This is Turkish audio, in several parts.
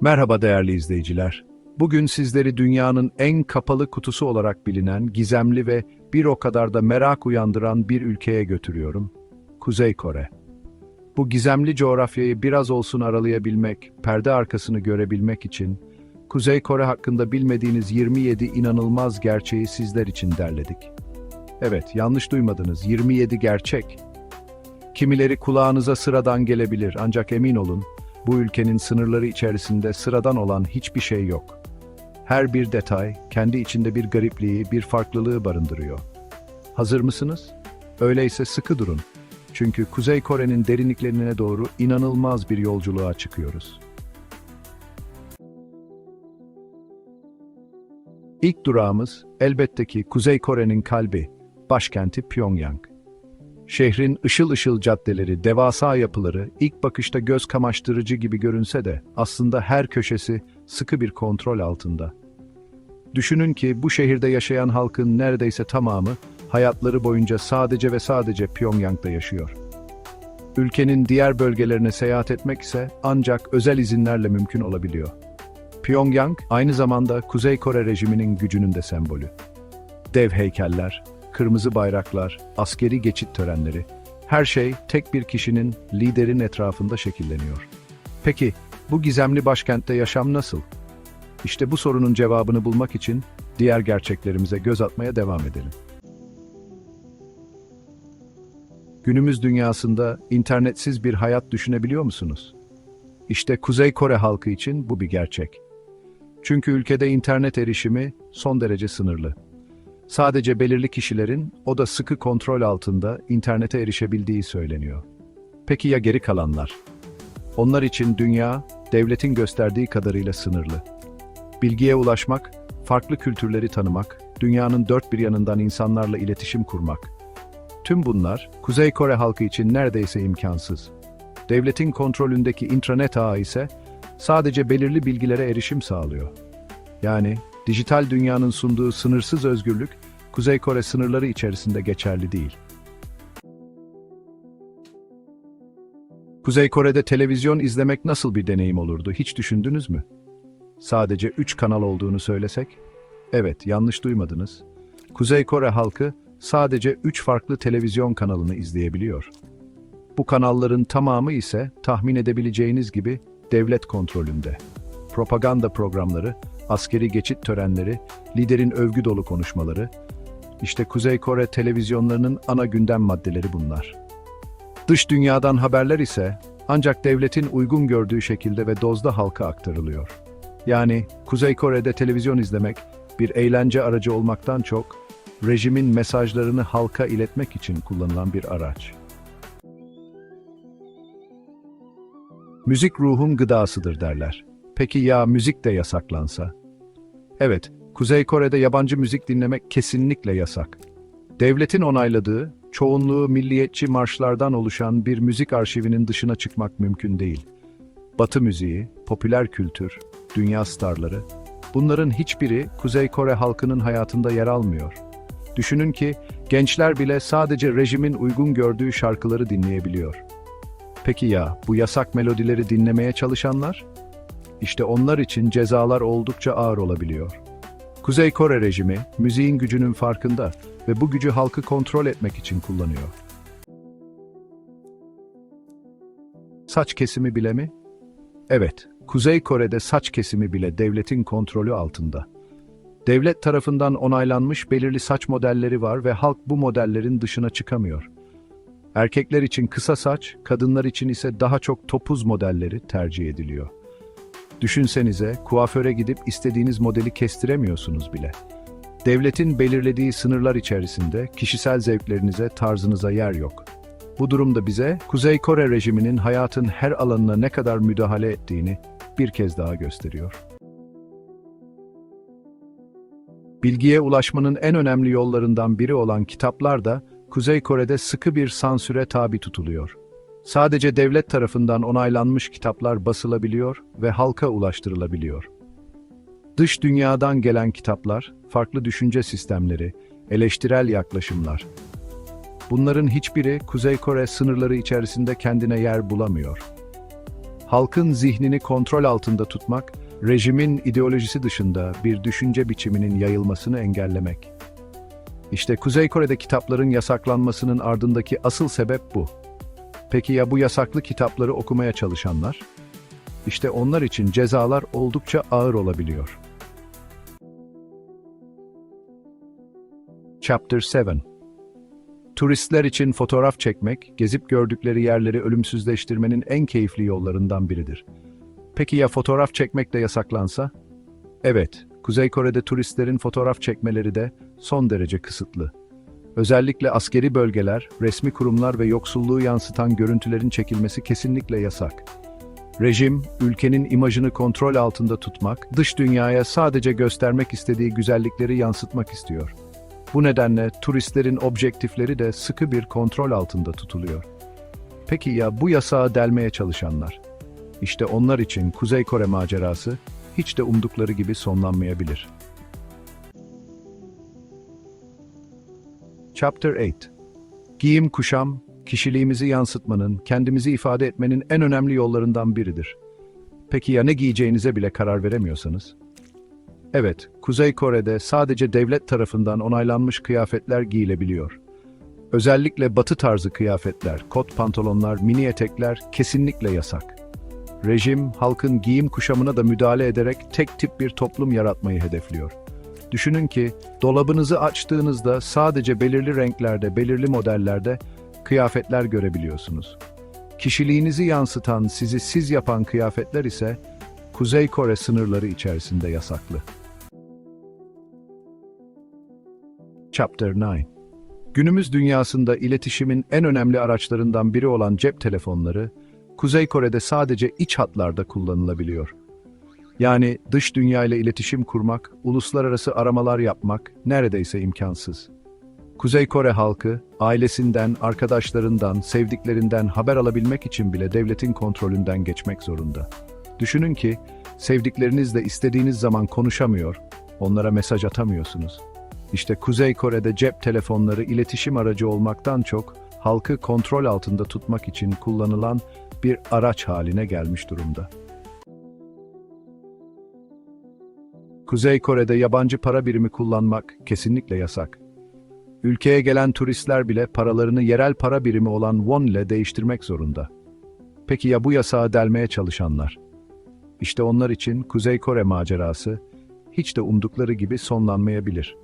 Merhaba değerli izleyiciler. Bugün sizleri dünyanın en kapalı kutusu olarak bilinen, gizemli ve bir o kadar da merak uyandıran bir ülkeye götürüyorum. Kuzey Kore. Bu gizemli coğrafyayı biraz olsun aralayabilmek, perde arkasını görebilmek için Kuzey Kore hakkında bilmediğiniz 27 inanılmaz gerçeği sizler için derledik. Evet, yanlış duymadınız. 27 gerçek. Kimileri kulağınıza sıradan gelebilir ancak emin olun, bu ülkenin sınırları içerisinde sıradan olan hiçbir şey yok. Her bir detay kendi içinde bir garipliği, bir farklılığı barındırıyor. Hazır mısınız? Öyleyse sıkı durun. Çünkü Kuzey Kore'nin derinliklerine doğru inanılmaz bir yolculuğa çıkıyoruz. İlk durağımız elbette ki Kuzey Kore'nin kalbi, başkenti Pyongyang. Şehrin ışıl ışıl caddeleri, devasa yapıları ilk bakışta göz kamaştırıcı gibi görünse de aslında her köşesi sıkı bir kontrol altında. Düşünün ki bu şehirde yaşayan halkın neredeyse tamamı hayatları boyunca sadece ve sadece Pyongyang'da yaşıyor. Ülkenin diğer bölgelerine seyahat etmek ise ancak özel izinlerle mümkün olabiliyor. Pyongyang aynı zamanda Kuzey Kore rejiminin gücünün de sembolü. Dev heykeller, kırmızı bayraklar, askeri geçit törenleri, her şey tek bir kişinin, liderin etrafında şekilleniyor. Peki, bu gizemli başkentte yaşam nasıl? İşte bu sorunun cevabını bulmak için diğer gerçeklerimize göz atmaya devam edelim. Günümüz dünyasında internetsiz bir hayat düşünebiliyor musunuz? İşte Kuzey Kore halkı için bu bir gerçek. Çünkü ülkede internet erişimi son derece sınırlı. Sadece belirli kişilerin, o da sıkı kontrol altında internete erişebildiği söyleniyor. Peki ya geri kalanlar? Onlar için dünya, devletin gösterdiği kadarıyla sınırlı. Bilgiye ulaşmak, farklı kültürleri tanımak, dünyanın dört bir yanından insanlarla iletişim kurmak. Tüm bunlar, Kuzey Kore halkı için neredeyse imkansız. Devletin kontrolündeki intranet ağı ise sadece belirli bilgilere erişim sağlıyor. Yani dijital dünyanın sunduğu sınırsız özgürlük, Kuzey Kore sınırları içerisinde geçerli değil. Kuzey Kore'de televizyon izlemek nasıl bir deneyim olurdu hiç düşündünüz mü? Sadece 3 kanal olduğunu söylesek? Evet, yanlış duymadınız. Kuzey Kore halkı sadece 3 farklı televizyon kanalını izleyebiliyor. Bu kanalların tamamı ise tahmin edebileceğiniz gibi devlet kontrolünde. Propaganda programları, askeri geçit törenleri, liderin övgü dolu konuşmaları, işte Kuzey Kore televizyonlarının ana gündem maddeleri bunlar. Dış dünyadan haberler ise ancak devletin uygun gördüğü şekilde ve dozda halka aktarılıyor. Yani Kuzey Kore'de televizyon izlemek bir eğlence aracı olmaktan çok, rejimin mesajlarını halka iletmek için kullanılan bir araç. Müzik ruhun gıdasıdır derler. Peki ya müzik de yasaklansa? Evet, Kuzey Kore'de yabancı müzik dinlemek kesinlikle yasak. Devletin onayladığı, çoğunluğu milliyetçi marşlardan oluşan bir müzik arşivinin dışına çıkmak mümkün değil. Batı müziği, popüler kültür, dünya starları, bunların hiçbiri Kuzey Kore halkının hayatında yer almıyor. Düşünün ki gençler bile sadece rejimin uygun gördüğü şarkıları dinleyebiliyor. Peki ya bu yasak melodileri dinlemeye çalışanlar? İşte onlar için cezalar oldukça ağır olabiliyor. Kuzey Kore rejimi müziğin gücünün farkında ve bu gücü halkı kontrol etmek için kullanıyor. Saç kesimi bile mi? Evet, Kuzey Kore'de saç kesimi bile devletin kontrolü altında. Devlet tarafından onaylanmış belirli saç modelleri var ve halk bu modellerin dışına çıkamıyor. Erkekler için kısa saç, kadınlar için ise daha çok topuz modelleri tercih ediliyor. Düşünsenize, kuaföre gidip istediğiniz modeli kestiremiyorsunuz bile. Devletin belirlediği sınırlar içerisinde kişisel zevklerinize, tarzınıza yer yok. Bu durumda bize Kuzey Kore rejiminin hayatın her alanına ne kadar müdahale ettiğini bir kez daha gösteriyor. Bilgiye ulaşmanın en önemli yollarından biri olan kitaplar da Kuzey Kore'de sıkı bir sansüre tabi tutuluyor. Sadece devlet tarafından onaylanmış kitaplar basılabiliyor ve halka ulaştırılabiliyor. Dış dünyadan gelen kitaplar, farklı düşünce sistemleri, eleştirel yaklaşımlar. Bunların hiçbiri Kuzey Kore sınırları içerisinde kendine yer bulamıyor. halkın zihnini kontrol altında tutmak, rejimin ideolojisi dışında bir düşünce biçiminin yayılmasını engellemek. İşte Kuzey Kore'de kitapların yasaklanmasının ardındaki asıl sebep bu. Peki ya bu yasaklı kitapları okumaya çalışanlar? İşte onlar için cezalar oldukça ağır olabiliyor. Chapter 7 Turistler için fotoğraf çekmek, gezip gördükleri yerleri ölümsüzleştirmenin en keyifli yollarından biridir. Peki ya fotoğraf çekmek de yasaklansa? Evet, Kuzey Kore'de turistlerin fotoğraf çekmeleri de son derece kısıtlı. Özellikle askeri bölgeler, resmi kurumlar ve yoksulluğu yansıtan görüntülerin çekilmesi kesinlikle yasak. Rejim, ülkenin imajını kontrol altında tutmak, dış dünyaya sadece göstermek istediği güzellikleri yansıtmak istiyor. Bu nedenle turistlerin objektifleri de sıkı bir kontrol altında tutuluyor. Peki ya bu yasağı delmeye çalışanlar? İşte onlar için Kuzey Kore macerası hiç de umdukları gibi sonlanmayabilir. Chapter 8 Giyim kuşam, kişiliğimizi yansıtmanın, kendimizi ifade etmenin en önemli yollarından biridir. Peki ya ne giyeceğinize bile karar veremiyorsanız? Evet, Kuzey Kore'de sadece devlet tarafından onaylanmış kıyafetler giyilebiliyor. Özellikle batı tarzı kıyafetler, kot pantolonlar, mini etekler kesinlikle yasak. Rejim, halkın giyim kuşamına da müdahale ederek tek tip bir toplum yaratmayı hedefliyor. Düşünün ki, dolabınızı açtığınızda sadece belirli renklerde, belirli modellerde kıyafetler görebiliyorsunuz. Kişiliğinizi yansıtan, sizi siz yapan kıyafetler ise Kuzey Kore sınırları içerisinde yasaklı. Chapter 9 Günümüz dünyasında iletişimin en önemli araçlarından biri olan cep telefonları, Kuzey Kore'de sadece iç hatlarda kullanılabiliyor. Yani dış dünya ile iletişim kurmak, uluslararası aramalar yapmak neredeyse imkansız. Kuzey Kore halkı, ailesinden, arkadaşlarından, sevdiklerinden haber alabilmek için bile devletin kontrolünden geçmek zorunda. Düşünün ki, sevdiklerinizle istediğiniz zaman konuşamıyor, onlara mesaj atamıyorsunuz. İşte Kuzey Kore'de cep telefonları iletişim aracı olmaktan çok, halkı kontrol altında tutmak için kullanılan bir araç haline gelmiş durumda. Kuzey Kore'de yabancı para birimi kullanmak kesinlikle yasak. Ülkeye gelen turistler bile paralarını yerel para birimi olan won ile değiştirmek zorunda. Peki ya bu yasağı delmeye çalışanlar? İşte onlar için Kuzey Kore macerası hiç de umdukları gibi sonlanmayabilir.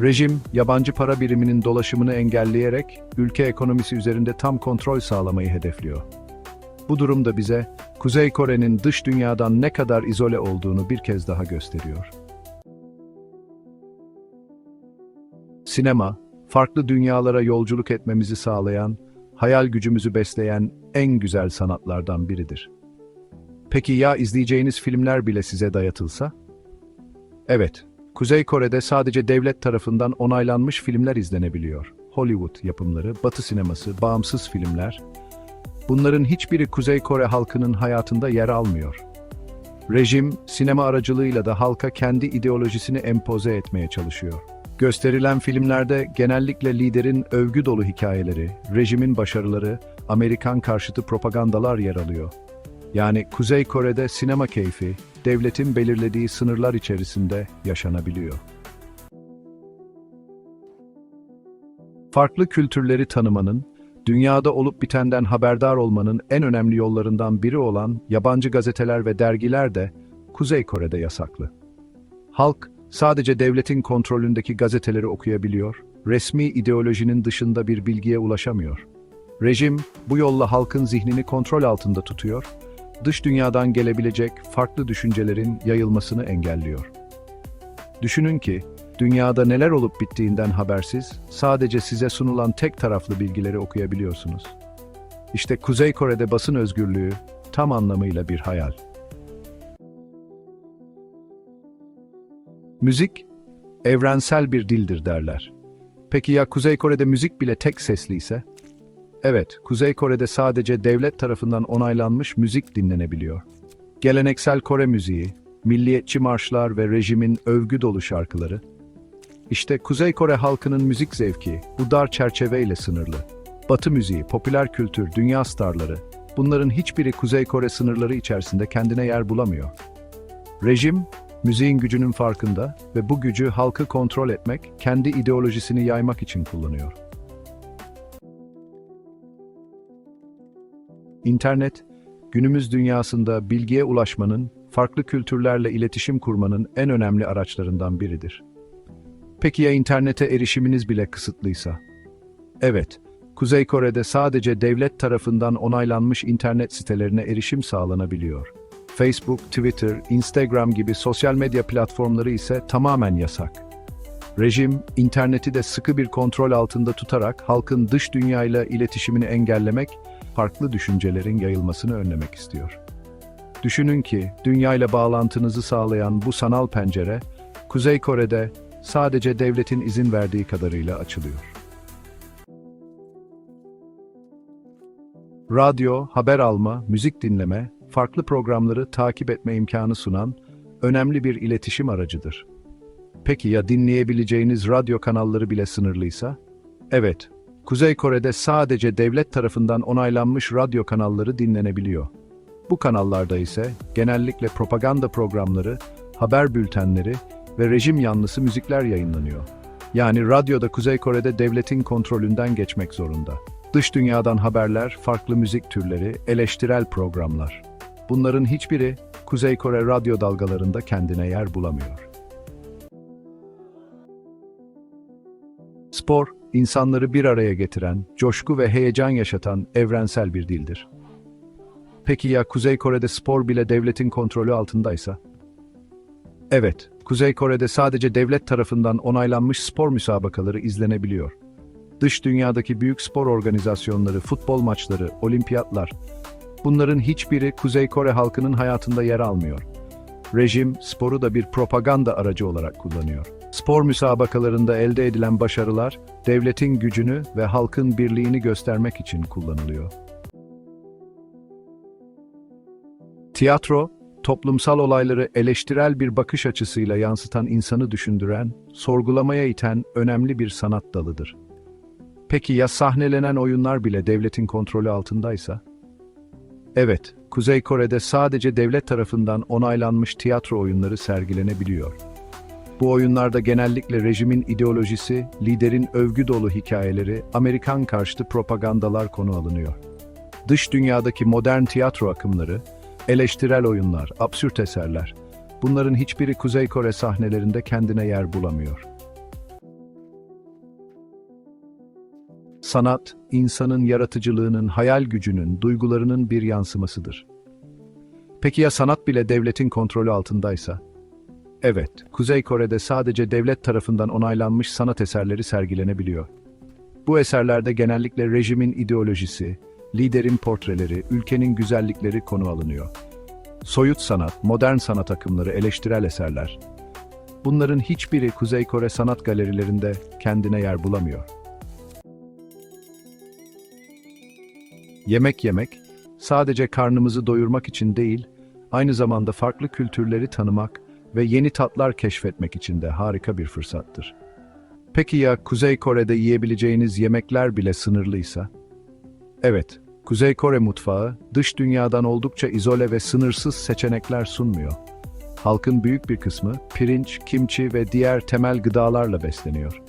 Rejim, yabancı para biriminin dolaşımını engelleyerek ülke ekonomisi üzerinde tam kontrol sağlamayı hedefliyor. Bu durum da bize Kuzey Kore'nin dış dünyadan ne kadar izole olduğunu bir kez daha gösteriyor. Sinema, farklı dünyalara yolculuk etmemizi sağlayan, hayal gücümüzü besleyen en güzel sanatlardan biridir. Peki ya izleyeceğiniz filmler bile size dayatılsa? Evet, Kuzey Kore'de sadece devlet tarafından onaylanmış filmler izlenebiliyor. Hollywood yapımları, Batı sineması, bağımsız filmler. Bunların hiçbiri Kuzey Kore halkının hayatında yer almıyor. Rejim, sinema aracılığıyla da halka kendi ideolojisini empoze etmeye çalışıyor. Gösterilen filmlerde genellikle liderin övgü dolu hikayeleri, rejimin başarıları, Amerikan karşıtı propagandalar yer alıyor. Yani Kuzey Kore'de sinema keyfi, devletin belirlediği sınırlar içerisinde yaşanabiliyor. Farklı kültürleri tanımanın, dünyada olup bitenden haberdar olmanın en önemli yollarından biri olan yabancı gazeteler ve dergiler de Kuzey Kore'de yasaklı. Halk sadece devletin kontrolündeki gazeteleri okuyabiliyor, resmi ideolojinin dışında bir bilgiye ulaşamıyor. Rejim bu yolla halkın zihnini kontrol altında tutuyor, dış dünyadan gelebilecek farklı düşüncelerin yayılmasını engelliyor. Düşünün ki, dünyada neler olup bittiğinden habersiz, sadece size sunulan tek taraflı bilgileri okuyabiliyorsunuz. İşte Kuzey Kore'de basın özgürlüğü tam anlamıyla bir hayal. Müzik, evrensel bir dildir derler. Peki ya Kuzey Kore'de müzik bile tek sesli ise? Evet, Kuzey Kore'de sadece devlet tarafından onaylanmış müzik dinlenebiliyor. Geleneksel Kore müziği, milliyetçi marşlar ve rejimin övgü dolu şarkıları. İşte Kuzey Kore halkının müzik zevki bu dar çerçeveyle sınırlı. Batı müziği, popüler kültür, dünya starları bunların hiçbiri Kuzey Kore sınırları içerisinde kendine yer bulamıyor. Rejim, müziğin gücünün farkında ve bu gücü halkı kontrol etmek, kendi ideolojisini yaymak için kullanıyor. İnternet, günümüz dünyasında bilgiye ulaşmanın, farklı kültürlerle iletişim kurmanın en önemli araçlarından biridir. Peki ya internete erişiminiz bile kısıtlıysa? Evet, Kuzey Kore'de sadece devlet tarafından onaylanmış internet sitelerine erişim sağlanabiliyor. Facebook, Twitter, Instagram gibi sosyal medya platformları ise tamamen yasak. Rejim, interneti de sıkı bir kontrol altında tutarak halkın dış dünyayla iletişimini engellemek, farklı düşüncelerin yayılmasını önlemek istiyor. Düşünün ki, dünyayla bağlantınızı sağlayan bu sanal pencere, Kuzey Kore'de sadece devletin izin verdiği kadarıyla açılıyor. Radyo, haber alma, müzik dinleme, farklı programları takip etme imkanı sunan önemli bir iletişim aracıdır. Peki ya dinleyebileceğiniz radyo kanalları bile sınırlıysa? Evet, Kuzey Kore'de sadece devlet tarafından onaylanmış radyo kanalları dinlenebiliyor. Bu kanallarda ise genellikle propaganda programları, haber bültenleri ve rejim yanlısı müzikler yayınlanıyor. Yani radyoda Kuzey Kore'de devletin kontrolünden geçmek zorunda. Dış dünyadan haberler, farklı müzik türleri, eleştirel programlar. Bunların hiçbiri Kuzey Kore radyo dalgalarında kendine yer bulamıyor. Spor, insanları bir araya getiren, coşku ve heyecan yaşatan evrensel bir dildir. Peki ya Kuzey Kore'de spor bile devletin kontrolü altındaysa? Evet, Kuzey Kore'de sadece devlet tarafından onaylanmış spor müsabakaları izlenebiliyor. Dış dünyadaki büyük spor organizasyonları, futbol maçları, olimpiyatlar, bunların hiçbiri Kuzey Kore halkının hayatında yer almıyor. Rejim, sporu da bir propaganda aracı olarak kullanıyor. Spor müsabakalarında elde edilen başarılar, devletin gücünü ve halkın birliğini göstermek için kullanılıyor. Tiyatro, toplumsal olayları eleştirel bir bakış açısıyla yansıtan insanı düşündüren, sorgulamaya iten önemli bir sanat dalıdır. Peki ya sahnelenen oyunlar bile devletin kontrolü altındaysa? Evet, Kuzey Kore'de sadece devlet tarafından onaylanmış tiyatro oyunları sergilenebiliyor. Bu oyunlarda genellikle rejimin ideolojisi, liderin övgü dolu hikayeleri, Amerikan karşıtı propagandalar konu alınıyor. Dış dünyadaki modern tiyatro akımları, eleştirel oyunlar, absürt eserler, bunların hiçbiri Kuzey Kore sahnelerinde kendine yer bulamıyor. Sanat, insanın yaratıcılığının, hayal gücünün, duygularının bir yansımasıdır. Peki ya sanat bile devletin kontrolü altındaysa? Evet, Kuzey Kore'de sadece devlet tarafından onaylanmış sanat eserleri sergilenebiliyor. Bu eserlerde genellikle rejimin ideolojisi, liderin portreleri, ülkenin güzellikleri konu alınıyor. Soyut sanat, modern sanat akımları, eleştirel eserler. Bunların hiçbiri Kuzey Kore sanat galerilerinde kendine yer bulamıyor. Yemek yemek, sadece karnımızı doyurmak için değil, aynı zamanda farklı kültürleri tanımak ve yeni tatlar keşfetmek için de harika bir fırsattır. Peki ya Kuzey Kore'de yiyebileceğiniz yemekler bile sınırlıysa? Evet, Kuzey Kore mutfağı dış dünyadan oldukça izole ve sınırsız seçenekler sunmuyor. Halkın büyük bir kısmı pirinç, kimçi ve diğer temel gıdalarla besleniyor.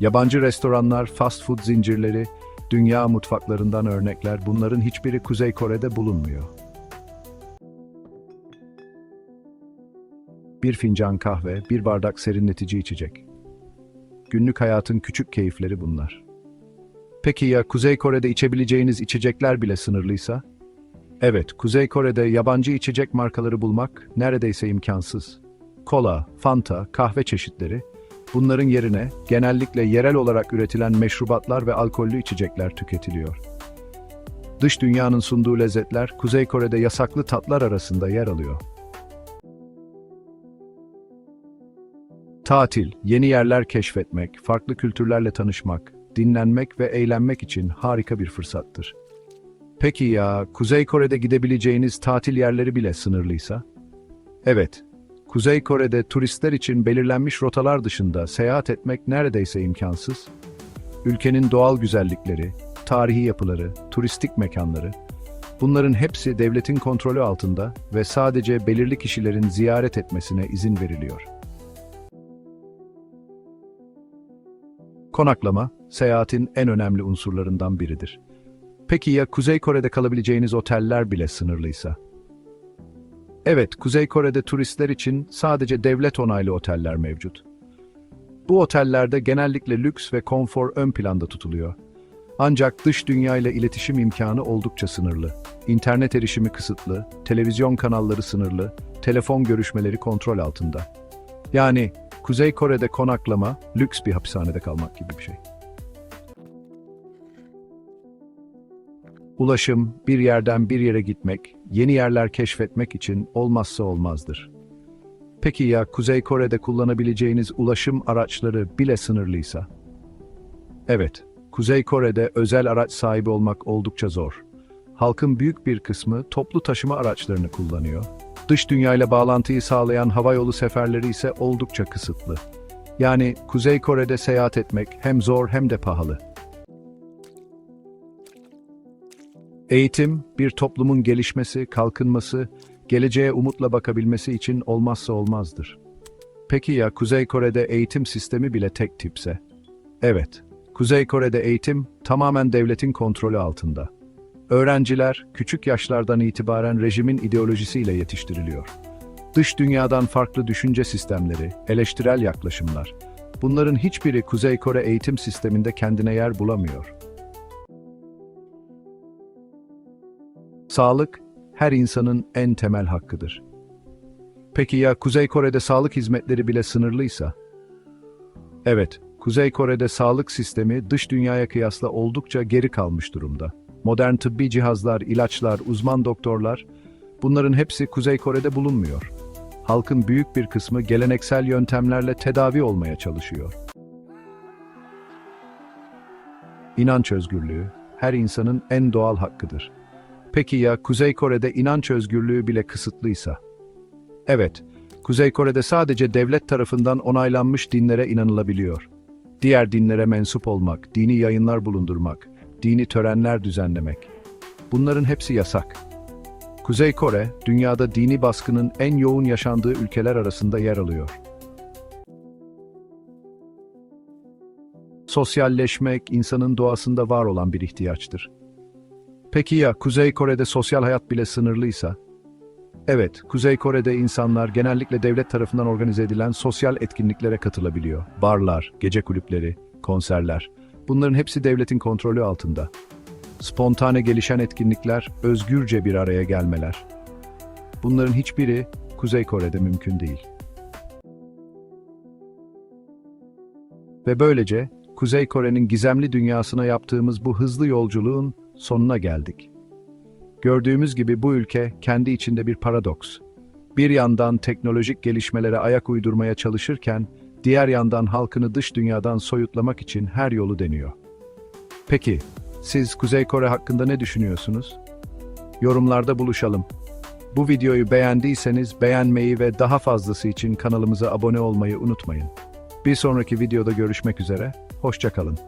Yabancı restoranlar, fast food zincirleri, dünya mutfaklarından örnekler bunların hiçbiri Kuzey Kore'de bulunmuyor. Bir fincan kahve, bir bardak serinletici içecek. Günlük hayatın küçük keyifleri bunlar. Peki ya Kuzey Kore'de içebileceğiniz içecekler bile sınırlıysa? Evet, Kuzey Kore'de yabancı içecek markaları bulmak neredeyse imkansız. Kola, Fanta, kahve çeşitleri, bunların yerine genellikle yerel olarak üretilen meşrubatlar ve alkollü içecekler tüketiliyor. Dış dünyanın sunduğu lezzetler Kuzey Kore'de yasaklı tatlar arasında yer alıyor. Tatil, yeni yerler keşfetmek, farklı kültürlerle tanışmak, dinlenmek ve eğlenmek için harika bir fırsattır. Peki ya Kuzey Kore'de gidebileceğiniz tatil yerleri bile sınırlıysa? Evet, Kuzey Kore'de turistler için belirlenmiş rotalar dışında seyahat etmek neredeyse imkansız. Ülkenin doğal güzellikleri, tarihi yapıları, turistik mekanları, Bunların hepsi devletin kontrolü altında ve sadece belirli kişilerin ziyaret etmesine izin veriliyor. Konaklama, seyahatin en önemli unsurlarından biridir. Peki ya Kuzey Kore'de kalabileceğiniz oteller bile sınırlıysa? Evet, Kuzey Kore'de turistler için sadece devlet onaylı oteller mevcut. Bu otellerde genellikle lüks ve konfor ön planda tutuluyor. Ancak dış dünya ile iletişim imkanı oldukça sınırlı. İnternet erişimi kısıtlı, televizyon kanalları sınırlı, telefon görüşmeleri kontrol altında. Yani Kuzey Kore'de konaklama, lüks bir hapishanede kalmak gibi bir şey. Ulaşım, bir yerden bir yere gitmek, yeni yerler keşfetmek için olmazsa olmazdır. Peki ya Kuzey Kore'de kullanabileceğiniz ulaşım araçları bile sınırlıysa? Evet, Kuzey Kore'de özel araç sahibi olmak oldukça zor. Halkın büyük bir kısmı toplu taşıma araçlarını kullanıyor. Dış dünyayla bağlantıyı sağlayan havayolu seferleri ise oldukça kısıtlı. Yani Kuzey Kore'de seyahat etmek hem zor hem de pahalı. Eğitim, bir toplumun gelişmesi, kalkınması, geleceğe umutla bakabilmesi için olmazsa olmazdır. Peki ya Kuzey Kore'de eğitim sistemi bile tek tipse? Evet, Kuzey Kore'de eğitim tamamen devletin kontrolü altında. Öğrenciler küçük yaşlardan itibaren rejimin ideolojisiyle yetiştiriliyor. Dış dünyadan farklı düşünce sistemleri, eleştirel yaklaşımlar, bunların hiçbiri Kuzey Kore eğitim sisteminde kendine yer bulamıyor. Sağlık, her insanın en temel hakkıdır. Peki ya Kuzey Kore'de sağlık hizmetleri bile sınırlıysa? Evet, Kuzey Kore'de sağlık sistemi dış dünyaya kıyasla oldukça geri kalmış durumda. Modern tıbbi cihazlar, ilaçlar, uzman doktorlar, bunların hepsi Kuzey Kore'de bulunmuyor. Halkın büyük bir kısmı geleneksel yöntemlerle tedavi olmaya çalışıyor. İnanç özgürlüğü, her insanın en doğal hakkıdır. Peki ya Kuzey Kore'de inanç özgürlüğü bile kısıtlıysa? Evet, Kuzey Kore'de sadece devlet tarafından onaylanmış dinlere inanılabiliyor. Diğer dinlere mensup olmak, dini yayınlar bulundurmak, dini törenler düzenlemek. Bunların hepsi yasak. Kuzey Kore, dünyada dini baskının en yoğun yaşandığı ülkeler arasında yer alıyor. Sosyalleşmek insanın doğasında var olan bir ihtiyaçtır. Peki ya Kuzey Kore'de sosyal hayat bile sınırlıysa? Evet, Kuzey Kore'de insanlar genellikle devlet tarafından organize edilen sosyal etkinliklere katılabiliyor. Barlar, gece kulüpleri, konserler. Bunların hepsi devletin kontrolü altında. Spontane gelişen etkinlikler, özgürce bir araya gelmeler. Bunların hiçbiri Kuzey Kore'de mümkün değil. Ve böylece Kuzey Kore'nin gizemli dünyasına yaptığımız bu hızlı yolculuğun sonuna geldik. Gördüğümüz gibi bu ülke kendi içinde bir paradoks. Bir yandan teknolojik gelişmelere ayak uydurmaya çalışırken, diğer yandan halkını dış dünyadan soyutlamak için her yolu deniyor. Peki, siz Kuzey Kore hakkında ne düşünüyorsunuz? Yorumlarda buluşalım. Bu videoyu beğendiyseniz beğenmeyi ve daha fazlası için kanalımıza abone olmayı unutmayın. Bir sonraki videoda görüşmek üzere, hoşçakalın.